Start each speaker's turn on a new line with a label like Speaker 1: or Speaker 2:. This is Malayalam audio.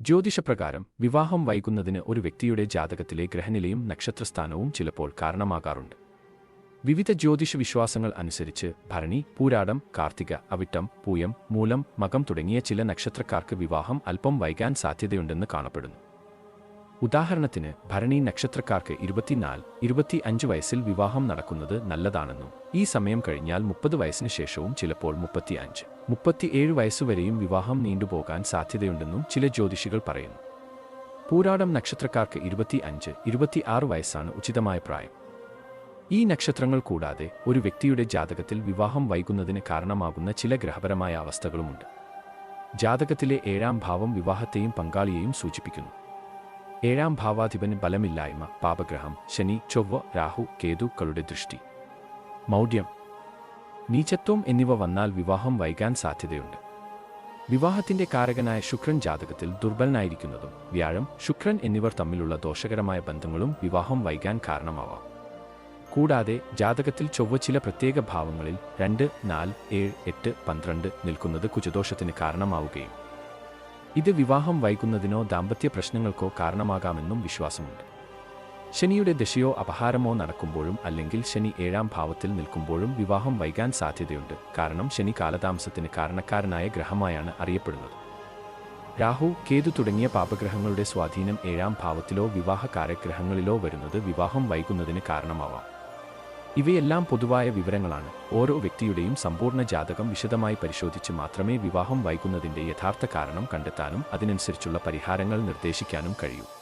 Speaker 1: ജ്യോതിഷപ്രകാരം വിവാഹം വൈകുന്നതിന് ഒരു വ്യക്തിയുടെ ജാതകത്തിലെ ഗ്രഹനിലയും നക്ഷത്രസ്ഥാനവും ചിലപ്പോൾ കാരണമാകാറുണ്ട്. വിവിധ ജ്യോതിഷ വിശ്വാസങ്ങൾ അനുസരിച്ച് ഭരണി പൂരാടം കാർത്തിക അവിട്ടം പൂയം മൂലം മകം തുടങ്ങിയ ചില നക്ഷത്രക്കാർക്ക് വിവാഹം അല്പം വൈകാൻ സാധ്യതയുണ്ടെന്ന് കാണപ്പെടുന്നു. ഉദാഹരണത്തിന് ഭരണി നക്ഷത്രക്കാർക്ക് ഇരുപത്തിനാല് ഇരുപത്തി അഞ്ച് വയസ്സിൽ വിവാഹം നടക്കുന്നത് നല്ലതാണെന്നും ഈ സമയം കഴിഞ്ഞാൽ മുപ്പത് വയസ്സിന് ശേഷവും ചിലപ്പോൾ മുപ്പത്തിയഞ്ച് മുപ്പത്തിയേഴ് വയസ്സുവരെയും വിവാഹം നീണ്ടുപോകാൻ സാധ്യതയുണ്ടെന്നും ചില ജ്യോതിഷികൾ പറയുന്നു. പൂരാടം നക്ഷത്രക്കാർക്ക് ഇരുപത്തി അഞ്ച് ഇരുപത്തിയാറ് വയസ്സാണ് ഉചിതമായ പ്രായം. ഈ നക്ഷത്രങ്ങൾ കൂടാതെ ഒരു വ്യക്തിയുടെ ജാതകത്തിൽ വിവാഹം വൈകുന്നതിന് കാരണമാകുന്ന ചില ഗ്രഹപരമായ അവസ്ഥകളുമുണ്ട്. ജാതകത്തിലെ ഏഴാം ഭാവം വിവാഹത്തെയും പങ്കാളിയെയും സൂചിപ്പിക്കുന്നു. ഏഴാം ഭാവാധിപന് ബലമില്ലായ്മ പാപഗ്രഹം ശനി ചൊവ്വ രാഹു കേതുക്കളുടെ ദൃഷ്ടി. മൗഢ്യം. നീചത്വം എന്നിവ വന്നാൽ വിവാഹം വൈകാൻ സാധ്യതയുണ്ട്. വിവാഹത്തിന്റെ കാരകനായ ശുക്രൻ ജാതകത്തിൽ ദുർബലനായിരിക്കുന്നതും വ്യാഴം ശുക്രൻ എന്നിവർ തമ്മിലുള്ള ദോഷകരമായ ബന്ധങ്ങളും വിവാഹം വൈകാൻ കാരണമാവാം. കൂടാതെ ജാതകത്തിൽ ചൊവ്വ ചില പ്രത്യേക ഭാവങ്ങളിൽ രണ്ട് നാല് ഏഴ് എട്ട് പന്ത്രണ്ട് നിൽക്കുന്നത് കുജദോഷത്തിന് കാരണമാവുകയും ഇത് വിവാഹം വൈകുന്നതിനോ ദാമ്പത്യ പ്രശ്നങ്ങൾക്കോ കാരണമാകാമെന്നും വിശ്വാസമുണ്ട്. ശനിയുടെ ദശയോ അപഹാരമോ നടക്കുമ്പോഴും അല്ലെങ്കിൽ ശനി ഏഴാം ഭാവത്തിൽ നിൽക്കുമ്പോഴും വിവാഹം വൈകാൻ സാധ്യതയുണ്ട്. കാരണം ശനി കാലതാമസത്തിന് കാരണക്കാരനായ ഗ്രഹമായാണ് അറിയപ്പെടുന്നത്. രാഹു കേതു തുടങ്ങിയ പാപഗ്രഹങ്ങളുടെ സ്വാധീനം ഏഴാം ഭാവത്തിലോ വിവാഹ കാര്യഗ്രഹങ്ങളിലോ വരുന്നത് വിവാഹം വൈകുന്നതിന് കാരണമാവാം. ഇവയെല്ലാം പൊതുവായ വിവരങ്ങളാണ്. ഓരോ വ്യക്തിയുടെയും സമ്പൂർണ ജാതകം വിശദമായി പരിശോധിച്ച് മാത്രമേ വിവാഹം വൈകുന്നതിന്റെ യഥാർത്ഥ കാരണം കണ്ടെത്താനും അതിനനുസരിച്ചുള്ള പരിഹാരങ്ങൾ നിർദ്ദേശിക്കാനും കഴിയൂ.